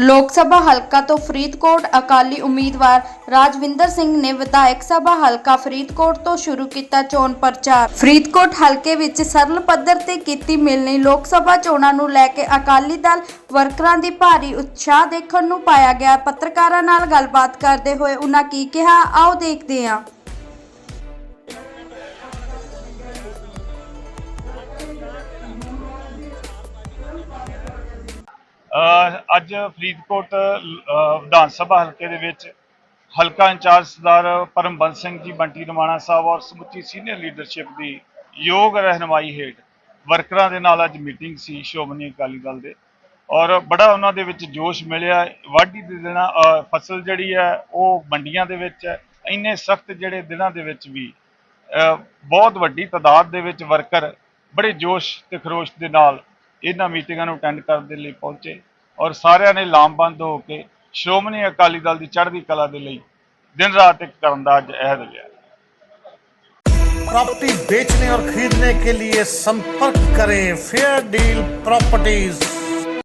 ਲੋਕ ਸਭਾ ਹਲਕਾ ਤੋਂ ਫਰੀਦਕੋਟ ਅਕਾਲੀ ਉਮੀਦਵਾਰ ਰਾਜਵਿੰਦਰ ਸਿੰਘ ਨੇ ਵਿਧਾਇਕ ਸਭਾ ਹਲਕਾ ਫਰੀਦਕੋਟ ਤੋਂ ਸ਼ੁਰੂ ਕੀਤਾ ਚੋਣ ਪ੍ਰਚਾਰ। ਫਰੀਦਕੋਟ ਹਲਕੇ ਵਿੱਚ ਸਰਲ ਪੱਧਰ ਤੇ ਕੀਤੀ ਮਿਲਣੀ ਲੋਕ ਸਭਾ ਚੋਣਾਂ ਨੂੰ ਲੈ ਕੇ ਅਕਾਲੀ ਦਲ ਵਰਕਰਾਂ ਦੀ ਭਾਰੀ ਉਤਸ਼ਾਹ ਦੇਖਣ ਨੂੰ ਪਾਇਆ ਗਿਆ। ਪੱਤਰਕਾਰਾਂ ਨਾਲ ਗੱਲਬਾਤ ਕਰਦੇ ਹੋਏ ਉਨ੍ਹਾਂ ਕੀ ਕਿਹਾ, ਆਓ ਦੇਖਦੇ ਹਾਂ। ਅੱਜ ਫਰੀਦਕੋਟ ਵਿਧਾਨ ਸਭਾ ਹਲਕੇ ਦੇ ਵਿੱਚ ਹਲਕਾ ਇੰਚਾਰਜ ਸਰਦਾਰ ਪਰਮਬੰਸ ਸਿੰਘ ਜੀ, ਬੰਟੀ ਰਮਾਣਾ ਸਾਹਿਬ ਔਰ ਸਮੁੱਚੀ ਸੀਨੀਅਰ ਲੀਡਰਸ਼ਿਪ ਦੀ ਯੋਗ ਰਹਿਨਮਾਈ ਹੇਠ ਵਰਕਰਾਂ ਦੇ ਨਾਲ ਅੱਜ ਮੀਟਿੰਗ ਸੀ ਸ਼੍ਰੋਮਣੀ ਅਕਾਲੀ ਦਲ ਦੇ ਔਰ ਬੜਾ ਉਹਨਾਂ ਦੇ ਵਿੱਚ ਜੋਸ਼ ਮਿਲਿਆ। ਵਾਢੀ ਦੇ ਦਿਨਾਂ ਫਸਲ ਜਿਹੜੀ ਹੈ, ਉਹ ਮੰਡੀਆਂ ਦੇ ਵਿੱਚ ਹੈ। ਇੰਨੇ ਸਖਤ ਜਿਹੜੇ ਦਿਨਾਂ ਦੇ ਵਿੱਚ ਵੀ ਬਹੁਤ ਵੱਡੀ ਤਾਦਾਦ ਦੇ ਵਿੱਚ ਵਰਕਰ ਬੜੇ ਜੋਸ਼ ਤੇ ਖਰੋਸ਼ ਦੇ ਨਾਲ ਇਹਨਾਂ ਮੀਟਿੰਗਾਂ ਨੂੰ ਅਟੈਂਡ ਕਰਨ ਦੇ ਲਈ ਪਹੁੰਚੇ ਔਰ ਸਾਰਿਆਂ ਨੇ ਲਾਮਬੰਦ ਹੋ ਕੇ ਸ਼੍ਰੋਮਣੀ ਅਕਾਲੀ ਦਲ ਦੀ ਚੜ੍ਹਦੀ ਕਲਾ ਦੇ ਲਈ ਦਿਨ ਰਾਤ ਇੱਕ ਕਰਨ ਦਾ ਅੱਜ ਅਹਿਦ ਲਿਆ प्रॉपर्टी बेचने और खरीदने के लिए संपर्क करें फेयर डील प्रॉपर्टीज